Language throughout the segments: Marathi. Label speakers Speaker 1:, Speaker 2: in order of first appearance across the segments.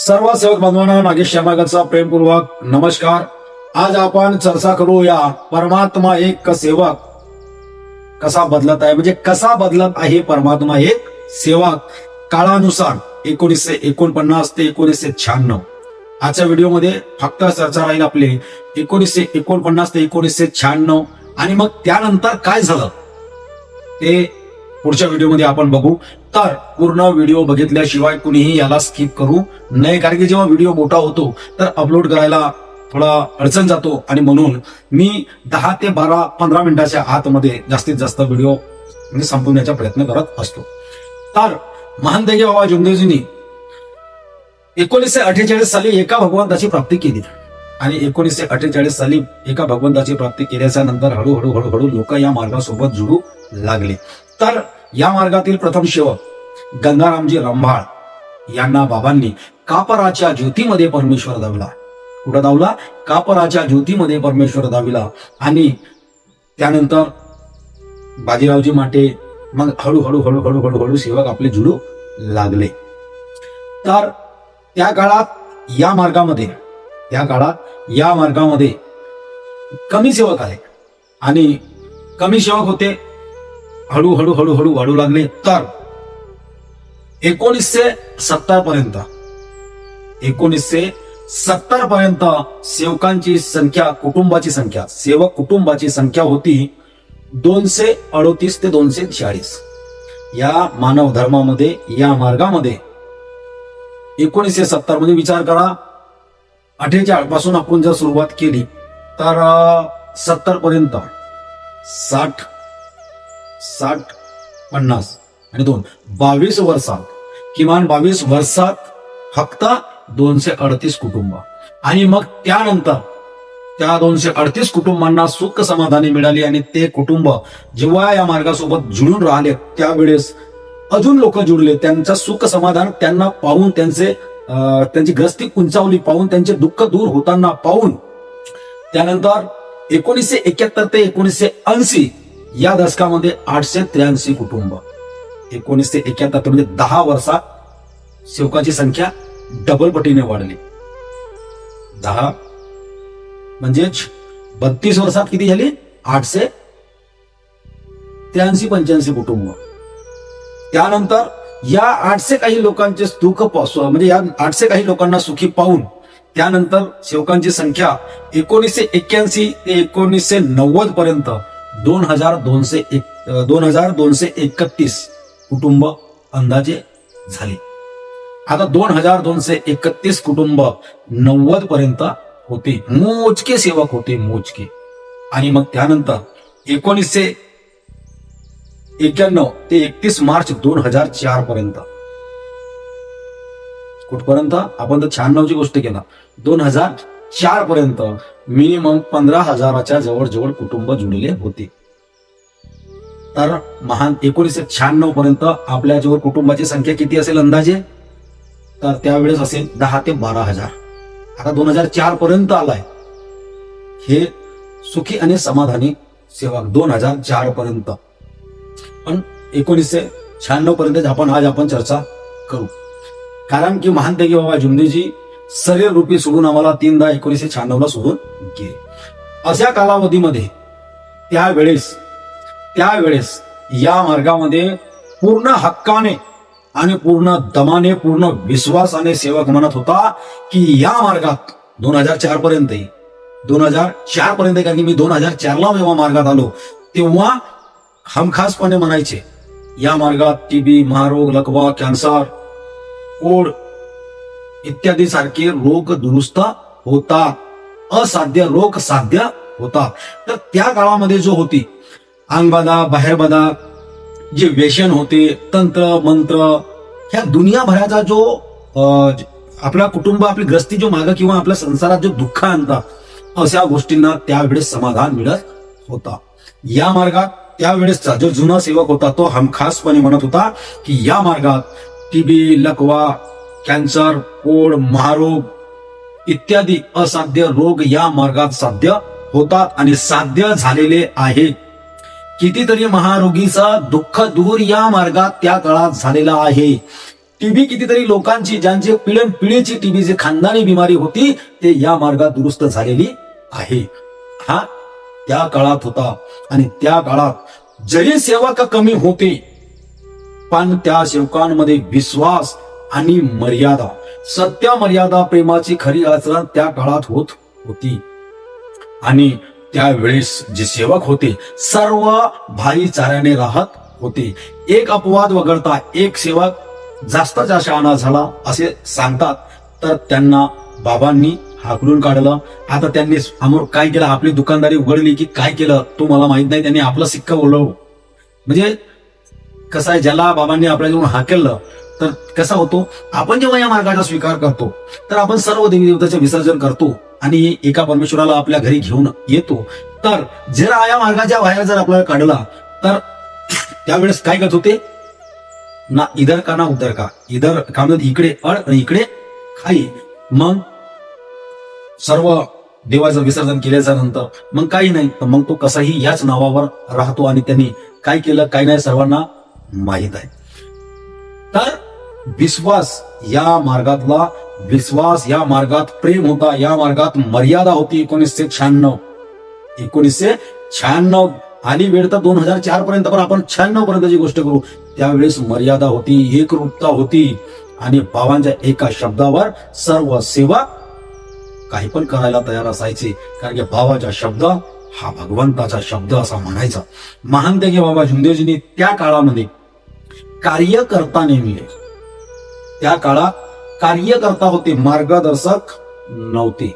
Speaker 1: सर्व सेवक बांधवांना नागेश शर्मागरचा प्रेमपूर्वक नमस्कार. आज आपण चर्चा करूया परमात्मा एक सेवक कसा बदलत आहे? म्हणजे कसा बदलत आहे परमात्मा एक सेवक? काळानुसार एकोणीसशे एकोणपन्नास ते एकोणीसशे शहाण्णव. आजच्या व्हिडिओमध्ये फक्त चर्चा राहील आपली एकोणीसशे एकोणपन्नास ते एकोणीसशे शहाण्णव. आणि मग त्यानंतर काय झालं? ते पुढच्या व्हिडिओमध्ये आपण बघू. तर पूर्ण व्हिडिओ बघितल्याशिवाय कुणीही याला स्किप करू नये. कारण की जेव्हा व्हिडिओ मोठा होतो तर अपलोड करायला थोडा अडचण जातो. आणि म्हणून मी दहा ते बारा पंधरा मिनिटाच्या आतमध्ये जास्तीत जास्त व्हिडिओ मी संपवण्याचा प्रयत्न करत असतो. तर महान देगे बाबा जुमदेवजींनी एकोणीसशे अठ्ठेचाळीस साली एका भगवंताची प्राप्ती केली. आणि एकोणीसशे अठ्ठेचाळीस साली एका भगवंताची प्राप्ती केल्याच्यानंतर हळूहळू हळूहळू लोक या मार्गासोबत जुळू लागले. तर या मार्गातील प्रथम सेवक गंगारामजी रंभाळ यांना बाबांनी कापराच्या ज्योतीमध्ये परमेश्वर दावला. कुठं दावला? कापराच्या ज्योतीमध्ये परमेश्वर दाविला. आणि त्यानंतर बाजीरावजी माटे मग हळूहळू हळूहळू हळूहळू सेवक आपले जुळू लागले. तर त्या काळात या मार्गामध्ये त्या काळात या मार्गामध्ये कमी सेवक आले आणि कमी सेवक होते. हळूहळू हळूहळू वाढू लागले. तर एकोणीसशे सत्तर पर्यंत एकोणीसशे सत्तर पर्यंत सेवकांची संख्या कुटुंबाची संख्या सेवक कुटुंबाची संख्या होती दोनशे अडोतीस ते दोनशे चाळीस. या मानव धर्मामध्ये या मार्गामध्ये एकोणीसशे सत्तरमध्ये विचार करा. अठ्ठेचाळीसपासून आपण जर सुरुवात केली तर सत्तर पर्यंत. साठ साठ पन्नास आणि दोन. बावीस वर्षात किमान बावीस वर्षात फक्त दोनशे अडतीस कुटुंब. आणि मग त्यानंतर त्या दोनशे अडतीस कुटुंबांना सुख समाधानी मिळाली आणि ते कुटुंब जेव्हा या मार्गासोबत जुळून राहिले त्यावेळेस अजून लोक जुळले त्यांचं सुख समाधान त्यांना पाहून त्यांचे त्यांची ग्रस्ती उंचावली पाहून त्यांचे दुःख दूर होताना पाहून त्यानंतर एकोणीसशे एक्याहत्तर ते एकोणीसशे ऐंशी या दशकामध्ये आठशे त्र्याऐंशी कुटुंब. एकोणीसशे एक्याहत्तर म्हणजे दहा वर्षात सेवकाची संख्या डबल पटीने वाढली. दहा म्हणजेच बत्तीस वर्षात किती झाली? आठशे त्र्याऐंशी पंच्याऐंशी कुटुंब. त्यानंतर या आठशे काही लोकांचे सुख म्हणजे या आठशे काही लोकांना सुखी पाहून त्यानंतर सेवकांची संख्या एकोणीसशे एक्क्याऐंशी ते एकोणीसशे नव्वद पर्यंत दोन हजार दोनशे एक दोन हजार दोनशे एकतीस कुटुंब अंदाजे झाले. आता दोन हजार दोनशे एकतीस कुटुंब नव्वद पर्यंत होते. मोजके सेवक होते मोजके. आणि मग त्यानंतर एकोणीसशे एक्क्याण्णव ते एकतीस मार्च दोन हजार चार पर्यंत. कुठपर्यंत? आपण तर शहाण्णवची गोष्ट केला. दोन हजार चार पर्यंत मिनिमम पंधरा हजाराच्या जवळजवळ कुटुंब जुळले होते. तर महान एकोणीसशे शहाण्णव पर्यंत आपल्या जवळ कुटुंबाची संख्या किती असेल अंदाजे? तर त्यावेळेस असेल दहा ते बारा हजार. आता दोन हजार चार पर्यंत आलाय. हे सुखी आणि समाधानी सेवक दोन हजार चार पर्यंत. पण एकोणीसशे शहाण्णव पर्यंत आपण आज आपण चर्चा करू. कारण की महान बाबा जुमदेजी शरीर रूपी सोडून आम्हाला तीनदा एकोणीसशे शहाण्णव ला सोडून गेले. अशा कालावधीमध्ये त्यावेळेस त्यावेळेस या मार्गामध्ये पूर्ण हक्काने आणि पूर्ण दमाने पूर्ण विश्वासाने सेवक म्हणत होता की या मार्गात दोन हजार चार पर्यंत दोन हजार चार पर्यंत कारण की मी दोन हजार चारला जेव्हा मार्गात आलो तेव्हा हमखासपणे म्हणायचे या मार्गात टीबी महारोग लकवा कॅन्सर कोड इत्यादी सारखे रोग दुरुस्त होतात। असाध्य रोग साध्य होतात। तर त्या काळामध्ये जो होती अंगबाधा बाहेरबाधा जे व्यसन होते तंत्र मंत्र ह्या दुनियाभराचा जो आपला कुटुंब आपली ग्रस्ती जो माग किंवा आपल्या संसारात जो दुःख आणतात अशा गोष्टींना त्यावेळेस समाधान मिळत होता। या मार्गात त्यावेळेसचा जो जुना सेवक होता तो हमखासपणे म्हणत होता की या मार्गात टीबी लकवा कॅन्सर कोड महारोग इत्यादी असाध्य रोग या मार्गात साध्य होतात आणि साध्य झालेले आहे. कितीतरी महारोगीचा दुःख दूर या मार्गात त्या काळात झालेला आहे. टीबी कितीतरी लोकांची ज्यांची पिढन पिढीची टीबी जी खानदानी बिमारी होती ते या मार्गात दुरुस्त झालेली आहे. हा त्या काळात होता आणि त्या काळात जरी सेवक कमी होते पण त्या सेवकांमध्ये विश्वास आणि मर्यादा सत्य मर्यादा प्रेमाची खरी आचरण त्या काळात होत होती. आणि त्यावेळेस जे सेवक होते सर्व भाईचाऱ्याने राहत होते. एक अपवाद वगळता एक सेवक जास्त शहाणा झाला असे सांगतात. तर त्यांना बाबांनी हाकलून काढलं. आता त्यांनी समोर काय केलं? आपली दुकानदारी उघडली की काय केलं? तो मला माहीत नाही. त्यांनी आपला सिक्का ओढलं. म्हणजे कसं आहे ज्याला बाबांनी आपल्याकडून हाकेललं तर कसा होतो? आपण जेव्हा या मार्गाचा स्वीकार करतो तर आपण सर्व देवी देवताचे विसर्जन करतो आणि एका परमेश्वराला आपल्या घरी घेऊन येतो. तर जर या मार्गाच्या बाहेर जर आपल्याला काढला तर त्यावेळेस काय करत होते? ना इधर का ना उधर का? इधर का म्हणजे इकडे अड आणि इकडे खाई. मग सर्व देवाचं विसर्जन केल्याच्यानंतर मग काही नाही तर मग तो कसाही याच नावावर राहतो आणि त्यांनी काय केलं काय नाही सर्वांना माहीत आहे. तर विश्वास या मार्गातला विश्वास या मार्गात प्रेम होता या मार्गात मर्यादा होती एकोणीसशे शहाण्णव. एकोणीसशे शहाण्णव आली वेळ तर दोन हजार चार पर्यंत पण आपण शहाण्णव पर्यंतची गोष्ट करू. त्यावेळेस मर्यादा होती एकरूपता होती आणि बाबांच्या एका शब्दावर सर्व सेवा काही पण करायला तयार असायचे. कारण की भावाचा शब्द हा भगवंताचा शब्द असा म्हणायचा. महान त्यागे बाबा झुंदेजींनी त्या काळामध्ये कार्यकर्ता नेमले त्या काळात कार्यकर्ता होते मार्गदर्शक नव्हते.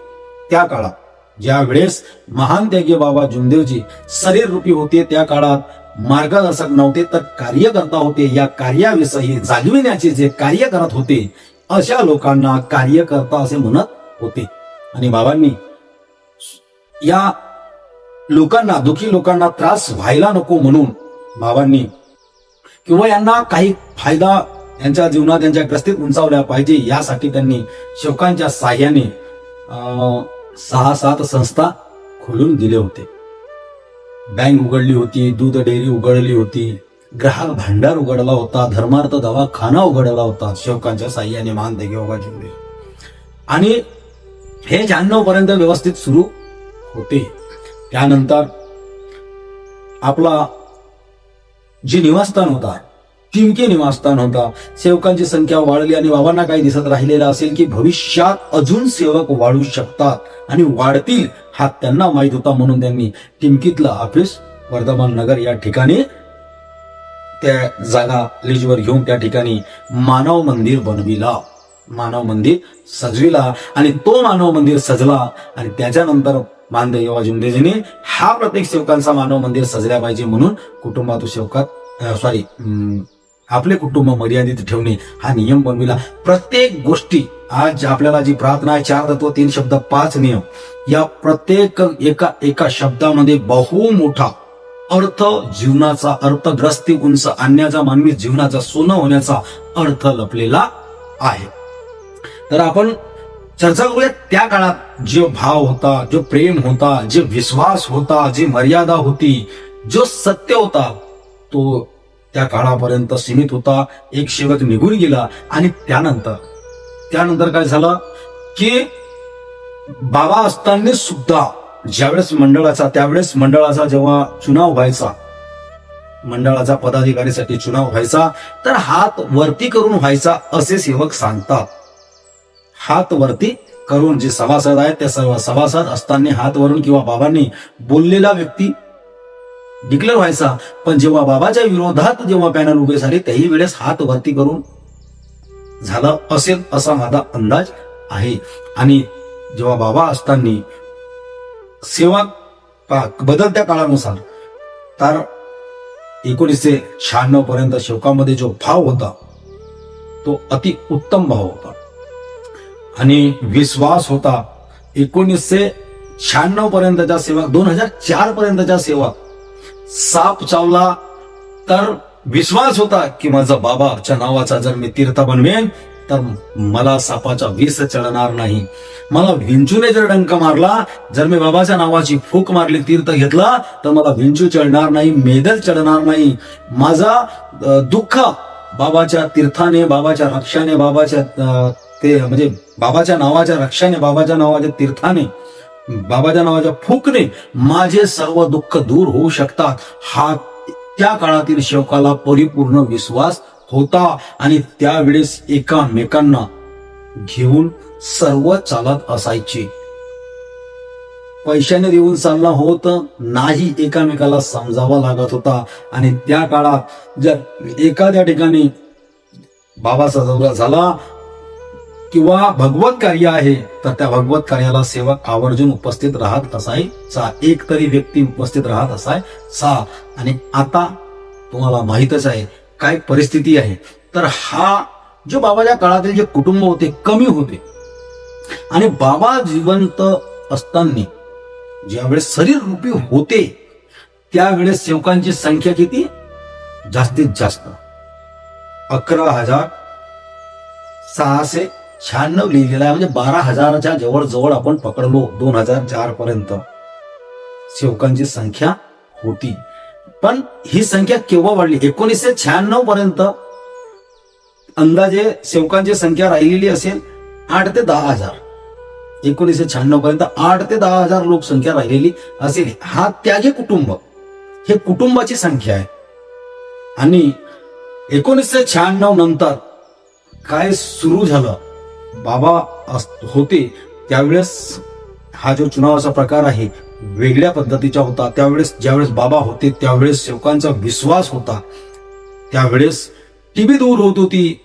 Speaker 1: त्या काळात ज्या वेळेस महान त्यागे बाबा जुंदेवजी शरीर रूपी होते त्या काळात मार्गदर्शक नव्हते तर कार्यकर्ता होते. या कार्याविषयी जागविण्याचे जे कार्य करत होते अशा लोकांना कार्यकर्ता असे म्हणत होते. आणि बाबांनी या लोकांना दुखी लोकांना त्रास व्हायला नको म्हणून बाबांनी किंवा यांना काही फायदा यांच्या जीवनात त्यांच्या ग्रस्तीत उंचावल्या पाहिजे यासाठी त्यांनी शोकांच्या साह्याने अं, सहा सात संस्था खोलून दिले होते. बँक उघडली होती दूध डेअरी उघडली होती ग्राहक भांडार उघडला होता धर्मार्थ दवाखाना उघडला होता शेवकांच्या साह्याने मान देगे आणि हे शहाण्णव पर्यंत व्यवस्थित सुरू होते त्यानंतर आपला जे निवासस्थान होता किमके निवासस्थान होता सेवकांची संख्या वाढली आणि बाबांना काही दिसत राहिलेलं असेल की भविष्यात अजून सेवक वाढू शकतात आणि वाढतील हा त्यांना माहीत होता म्हणून त्यांनी टिमकीतलं ऑफिस वर्धमान नगर या ठिकाणी त्या जागा लीजवर घेऊन त्या ठिकाणी मानव मंदिर बनविला. मानव मंदिर सजविला आणि तो मानव मंदिर सजला आणि त्याच्यानंतर मानदेव जिंदेजीने हा प्रत्येक सेवकांचा मानव मंदिर सजल्या पाहिजे म्हणून कुटुंबात सेवकात सॉरी आपले कुटुंब मर्यादित ठेवणे हा नियम बनविला. प्रत्येक गोष्टी आज आपल्याला जी प्रार्थना आहे चार तत्व तीन शब्द पाच नियम या प्रत्येक एका एका शब्दामध्ये बहु मोठा अर्थ जीवनाचा अर्थग्रस्ती उंच आणण्याचा मानवी जीवनाचा सोनं होण्याचा अर्थ लपलेला आहे. तर आपण चर्चा करूया त्या काळात जो भाव होता जो प्रेम होता जो विश्वास होता जी मर्यादा होती जो सत्य होता तो त्या काळापर्यंत सीमित होता एक सेवक निघून गेला आणि त्यानंतर त्यानंतर काय झालं की बाबा असताना सुद्धा ज्यावेळेस मंडळाचा त्यावेळेस मंडळाचा जेव्हा चुनाव व्हायचा मंडळाचा पदाधिकारीसाठी चुनाव व्हायचा तर हात वरती करून व्हायचा असे सेवक सांगतात. हात वरती करून जे सभासद आहेत त्या सर्व सभासद असताना हात वरून किंवा बाबांनी बोललेला व्यक्ती डिक्लेअर व्हायचा. पण जेव्हा बाबाच्या विरोधात जेव्हा पॅनल उभे झाले त्याही वेळेस हात वरती करून झालं असेल असा माझा अंदाज आहे. आणि जेव्हा बाबा असताना सेवा पा- बदलत्या काळानुसार तर एकोणीसशे शहाण्णव पर्यंत शोकामध्ये जो भाव होता तो अति उत्तम भाव होता. आणि विश्वास होता. एकोणीसशे शहाण्णव पर्यंतच्या सेवा दोन हजार चार पर्यंतच्या सेवा. साप चावला तर विश्वास होता की माझा बाबाच्या नावाचा जर मी तीर्थ बनवेन तर मला सापाचा विष चढणार नाही. मला विंचूने जर डंक मारला जर मी बाबाच्या नावाची फूक मारली तीर्थ घेतला तर मला विंचू चढणार नाही मेदल चढणार नाही. माझा दुःख बाबाच्या तीर्थाने बाबाच्या रक्षाने बाबाच्या अं, ते म्हणजे बाबाच्या नावाच्या रक्षाने बाबाच्या नावाच्या तीर्थाने बाबाच्या नावाच्या फुकने माझे सर्व दुःख दूर होऊ शकतात. हा त्या काळातील शेवकाला परिपूर्ण विश्वास होता आणि त्यावेळेस एकामेकांना घेऊन सर्व चालत असायचे. पैशाने देऊन चालणं होत नाही एकामेकाला समजावा लागत होता. आणि त्या काळात जर एखाद्या ठिकाणी बाबाचा दौरा झाला किंवा भगवत कार्य आहे तर त्या भगवत कार्याला सेवक आवर्जून उपस्थित राहत असायचा एक तरी व्यक्ती उपस्थित राहत असायचा आणि आता तुम्हाला माहितच आहे काय परिस्थिती आहे. तर हा जो बाबाच्या काळातील जे कुटुंब होते कमी होते. आणि बाबा जिवंत असताना ज्यावेळेस शरीर रूपी होते त्यावेळेस सेवकांची संख्या किती? जास्तीत जास्त. अकरा हजार सहाशे शहाण्णव लिहिलेला आहे. म्हणजे बारा हजाराच्या जवळ जवळ आपण पकडलो दोन हजार चार पर्यंत. सेवकांची संख्या होती. पण ही संख्या केव्हा वाढली? एकोणीसशे शहाण्णव पर्यंत अंदाजे सेवकांची संख्या राहिलेली असेल आठ ते दहा हजार. एकोणीसशे शहाण्णव पर्यंत आठ ते दहा हजार लोकसंख्या राहिलेली असेल. हा त्यागे कुटुंब. हे कुटुंबाची संख्या आहे. आणि एकोणीसशे शहाण्णव नंतर काय सुरू झालं? बाबा होते त्यावेळेस हा जो चुनावाचा प्रकार आहे वेगळ्या पद्धतीचा होता. त्यावेळेस ज्यावेळेस बाबा होते त्यावेळेस सेवकांचा विश्वास होता. त्यावेळेस टीबी दूर होत होती.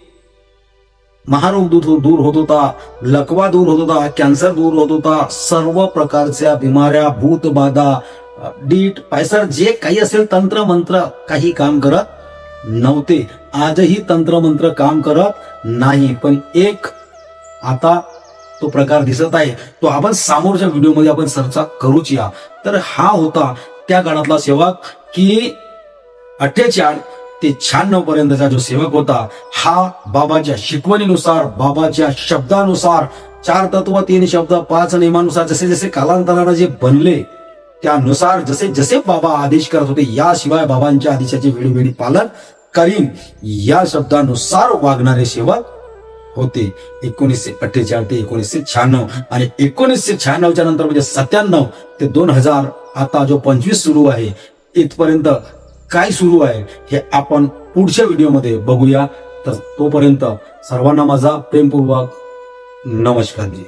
Speaker 1: महारोग दूर दूर होत होता. लकवा दूर होत होता. कॅन्सर दूर होत होता. सर्व प्रकारच्या बिमाऱ्या भूतबाधा डीट पायसर जे काही असेल तंत्र मंत्र काही काम करत नव्हते. आजही तंत्रमंत्र काम करत नाही. पण एक आता तो प्रकार दिसत आहे. तो आपण समोरच्या व्हिडिओमध्ये आपण चर्चा करूच या. तर हा होता त्या काळातला सेवक की अठ्ठेचाळ ते शहाण्णव पर्यंतचा जो सेवक होता हा बाबाच्या शिकवणीनुसार बाबाच्या शब्दानुसार चार तत्व तीन शब्द पाच नियमानुसार जसे जसे कालांतराने जे बनले त्यानुसार जसे जसे बाबा आदेश करत होते याशिवाय बाबांच्या आदेशाचे वेळोवेळी पालन करीन. या शब्दानुसार वागणारे सेवक होते. एकोणीसशे अठ्ठेचाळीस ते एकोणीसशे शहाण्णव आणि एकोणीसशे शहाण्णवच्या नंतर म्हणजे सत्त्याण्णव ते दोन हजार आता जो पंचवीस सुरू आहे इथपर्यंत काय सुरू आहे हे आपण पुढच्या व्हिडिओमध्ये बघूया. तर तोपर्यंत सर्वांना माझा प्रेमपूर्वक नमस्कार जी.